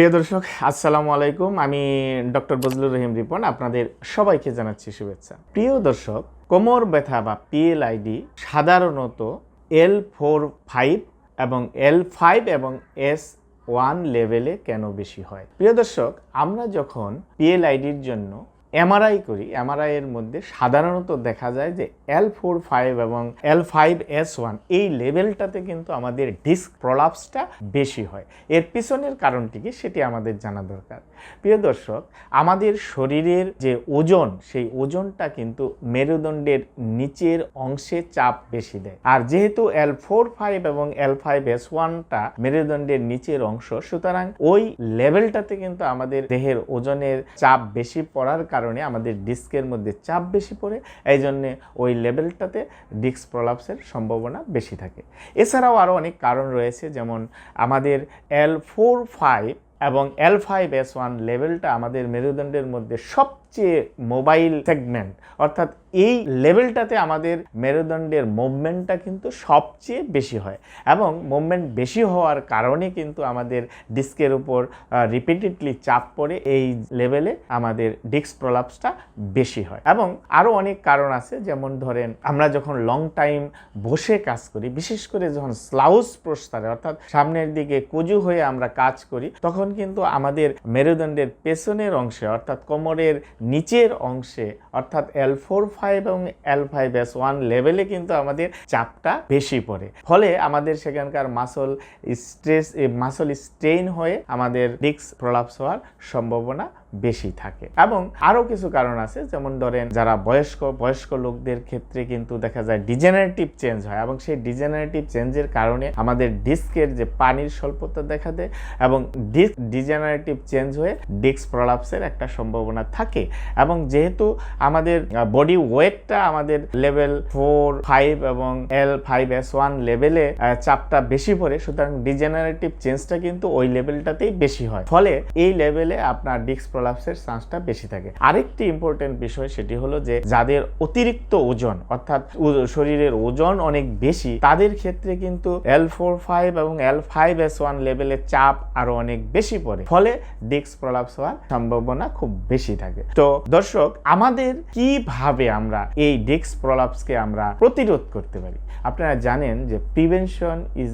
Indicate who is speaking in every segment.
Speaker 1: প্রিয় দর্শক, আসসালামু আলাইকুম। আমি ডক্টর বজলুর রহিম রিপন, আপনাদের সবাইকে জানাচ্ছি শুভেচ্ছা। প্রিয় দর্শক, কোমর ব্যথা বা পিএলআইডি সাধারণত এল ফোর ফাইভ এবং এল ফাইভ এবং এস ওয়ান লেভেলে কেন বেশি হয়? প্রিয় দর্শক, আমরা যখন পিএলআইডির জন্য এমআরআই করি, এমআরআই এর মধ্যে সাধারণত দেখা যায় যে এল ফোর ফাইভ এবং এল ফাইভ এস ওয়ান এই লেভেলটাতে কিন্তু আমাদের ডিস্ক প্রলাপসটা বেশি হয়। এর পিছনের কারণটি কি? সেটি আমাদের জানা দরকার। প্রিয় দর্শক, আমাদের শরীরের যে ওজন, সেই ওজনটা কিন্তু মেরুদণ্ডের নিচের অংশে চাপ বেশি দেয়। আর যেহেতু এল ফোর ফাইভ এবং এল ফাইভ এস ওয়ানটা মেরুদণ্ডের নিচের অংশ, সুতরাং ওই লেভেলটাতে কিন্তু আমাদের দেহের ওজনের চাপ বেশি পড়ার কারণে আমাদের ডিস্কের মধ্যে চাপ বেশি পড়ে এই জন্যে ওই লেভেলটাতে ডিস্ক প্রলাপসের সম্ভাবনা বেশি থাকে। এছাড়াও আরও অনেক কারণ রয়েছে, যেমন আমাদের এল ফোর ফাইভ এবং এল ফাইভ এস ওয়ান লেভেলটা আমাদের মেরুদণ্ডের মধ্যে সবচেয়ে মোবাইল সেগমেন্ট অর্থাৎ এই লেভেলটাতে আমাদের মেরুদণ্ডের মুভমেন্টটা কিন্তু সবচেয়ে বেশি হয় এবং মুভমেন্ট বেশি হওয়ার কারণে কিন্তু আমাদের ডিস্কের উপর রিপিটেডলি চাপ পড়ে এই লেভেলে আমাদের ডিস্ক প্রলাপসটা বেশি হয়। এবং আরও অনেক কারণ আছে, যেমন ধরেন আমরা যখন লং টাইম বসে কাজ করি, বিশেষ করে যখন স্লাউস প্রস্তারে অর্থাৎ সামনের দিকে কুজু হয়ে আমরা কাজ করি, তখন কিন্তু আমাদের মেরুদণ্ডের পেছনের অংশে, অর্থাৎ কোমরের নিচের অংশে, অর্থাৎ এল ফোর ফাইভ এবং এল ফাইভ এস ওয়ান লেভেলে কিন্তু আমাদের চাপটা বেশি পড়ে। ফলে আমাদের সেখানকার মাসল স্ট্রেস মাসল স্ট্রেইন হয়ে আমাদের ডিস্ক প্রলাপস হওয়ার সম্ভাবনা বেশি থাকে। এবং আরও কিছু কারণ আছে, যেমন ধরেন যারা বয়স্ক বয়স্ক লোকদের ক্ষেত্রে কিন্তু দেখা যায় ডিজেনারেটিভ চেঞ্জ হয় এবং সেই ডিজেনারেটিভ চেঞ্জের কারণে আমাদের ডিস্কের যে পানির স্বল্পতা দেখা দেয় এবং ডিস্ক ডিজেনারেটিভ চেঞ্জ হয়ে ডিস্ক প্রলাপসের একটা সম্ভাবনা থাকে। এবং যেহেতু আমাদের বডি ওয়েটটা আমাদের লেভেল ফোর ফাইভ এবং এল ফাইভ এস ওয়ান লেভেলে চাপটা বেশি পড়ে, সুতরাং ডিজেনারেটিভ চেঞ্জটা কিন্তু ওই লেভেলটাতেই বেশি হয়। ফলে এই লেভেলে আপনার ডিস্ক প্রলাপসের চান্সটা বেশি থাকে। আরেকটি ইম্পর্টেন্ট বিষয় সেটি হলো যে, যাদের অতিরিক্ত ওজন, অর্থাৎ শরীরের ওজন অনেক বেশি, তাদের ক্ষেত্রে কিন্তু এল ফোর ফাইভ এবং এল ফাইভ এস ওয়ান লেভেলের চাপ আরও অনেক বেশি পড়ে। ফলে ডিস্ক প্রলাপস হওয়ার সম্ভাবনা খুব বেশি থাকে। তো দর্শক, আমাদের কীভাবে আমরা এই ডিস্ক প্রলাপসকে আমরা প্রতিরোধ করতে পারি? আপনারা জানেন যে prevention is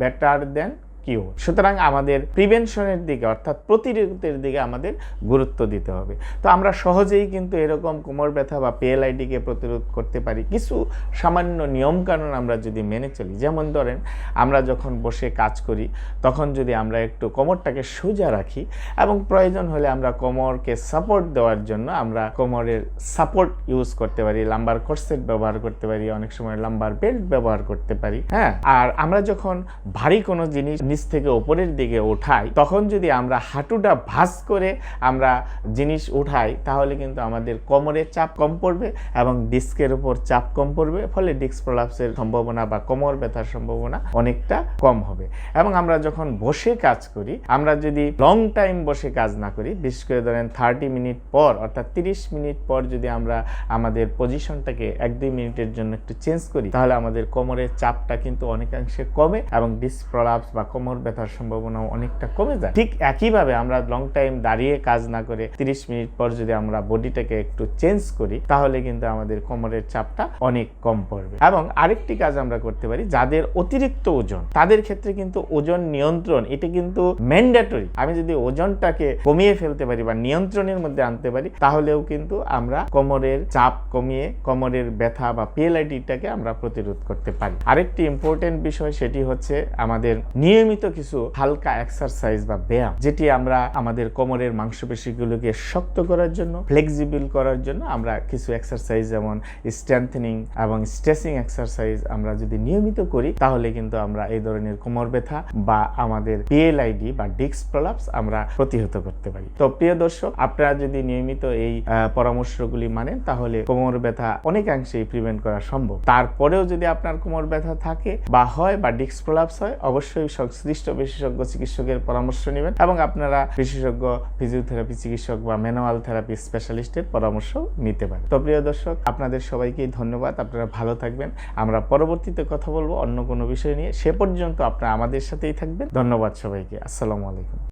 Speaker 1: better than cure সুতরাং আমাদের প্রিভেনশনের দিকে, অর্থাৎ প্রতিরোধের দিকে আমাদের গুরুত্ব দিতে হবে। তো আমরা সহজেই কিন্তু এরকম কোমর ব্যথা বা পিএলআইডিকে প্রতিরোধ করতে পারি। কিছু সামান্য নিয়মকানুন আমরা যদি মেনে চলি, যেমন ধরেন আমরা যখন বসে কাজ করি, তখন যদি আমরা একটু কোমরটাকে সোজা রাখি এবং প্রয়োজন হলে আমরা কোমরকে সাপোর্ট দেওয়ার জন্য আমরা কোমরের সাপোর্ট ইউজ করতে পারি। লাম্বার কোর্সেট ব্যবহার করতে পারি, অনেক সময় লাম্বার বেল্ট ব্যবহার করতে পারি। হ্যাঁ আর আমরা যখন ভারী কোনো জিনিস নিচ থেকে ওপরের দিকে ওঠাই তখন যদি আমরা হাঁটুটা ভাঁজ করে আমরা জিনিস উঠাই, তাহলে কিন্তু আমাদের কোমরের চাপ কম পড়বে এবং ডিস্কের উপর চাপ কম পড়বে, ফলে ডিস্ক প্রলাপসের সম্ভাবনা বা কোমর ব্যথার সম্ভাবনা অনেকটা কম হবে। এবং আমরা যখন বসে কাজ করি, আমরা যদি লং টাইম বসে কাজ না করি, বিশেষ করে ধরেন থার্টি মিনিট পর, অর্থাৎ তিরিশ মিনিট পর যদি আমরা আমাদের পজিশনটাকে এক দুই মিনিটের জন্য একটু চেঞ্জ করি, তাহলে আমাদের কোমরের চাপটা কিন্তু অনেকাংশে কমে এবং ডিস্ক প্রলাপস বা কোমর ব্যথার সম্ভাবনাও অনেকটা কমে যায়। ঠিক একইভাবে আমরা লং টাইম দাঁড়িয়ে কাজ না করে তিরিশ মিনিট পর যদি আমরা বডিটাকে একটু চেঞ্জ করি, তাহলে কিন্তু আমাদের কোমরের চাপটা অনেক কম পড়বে। এবং আরেকটি কাজ আমরা করতে পারি, যাদের অতিরিক্ত ওজন, তাদের ক্ষেত্রে কিন্তু ওজন নিয়ন্ত্রণ, এটা কিন্তু ম্যান্ডেটরি আমি যদি ওজনটাকে কমিয়ে ফেলতে পারি বা নিয়ন্ত্রণের মধ্যে আনতে পারি, তাহলেও কিন্তু আমরা কোমরের চাপ কমিয়ে কোমরের ব্যথা বা পিএলআইডিটাকে আমরা প্রতিরোধ করতে পারি। আরেকটি ইম্পর্টেন্ট বিষয়, সেটি হচ্ছে আমাদের নিয়মিত কিছু হালকা এক্সারসাইজ বা ব্যায়াম, যেটি আমরা আমাদের কোমরের মাংসপেশিগুলোকে শক্ত করার জন্য ফ্লেক্সিবল করার জন্য আমরা কিছু এক্সারসাইজ যেমন স্ট্রেংথেনিং এবং স্ট্রেচিং এক্সারসাইজ আমরা যদি নিয়মিত করি, তাহলে কিন্তু আমরা এই ধরনের কোমর ব্যথা বা আমাদের পিএলআইডি বা ডিস্ক প্রলাপস আমরা প্রতিহত করতে পারি। তো প্রিয় দর্শক, আপনারা যদি নিয়মিত এই পরামর্শগুলি মানেন, তাহলে কোমর ব্যথা অনেকাংশেই প্রিভেন্ট করা সম্ভব। তারপরেও যদি আপনার কোমর ব্যথা থাকে বা হয় বা ডিস্ক প্রলাপস হয়, অবশ্যই সংশ্লিষ্ট বিশেষজ্ঞ চিকিৎসকের পরামর্শ নেবেন এবং আপনারা বিশেষজ্ঞ ফিজিওথেরাপি চিকিৎসক বা ম্যানুয়াল থেরাপি স্পেশালিস্টের পরামর্শ নিতে পারেন। তো প্রিয় দর্শক, আপনাদের সবাইকে ধন্যবাদ। আপনারা ভালো থাকবেন। আমরা পরবর্তীতে কথা বলব অন্য কোনো বিষয় নিয়ে। সে পর্যন্ত আপনারা আমাদের সাথেই থাকবেন। ধন্যবাদ সবাইকে। আসসালামু আলাইকুম।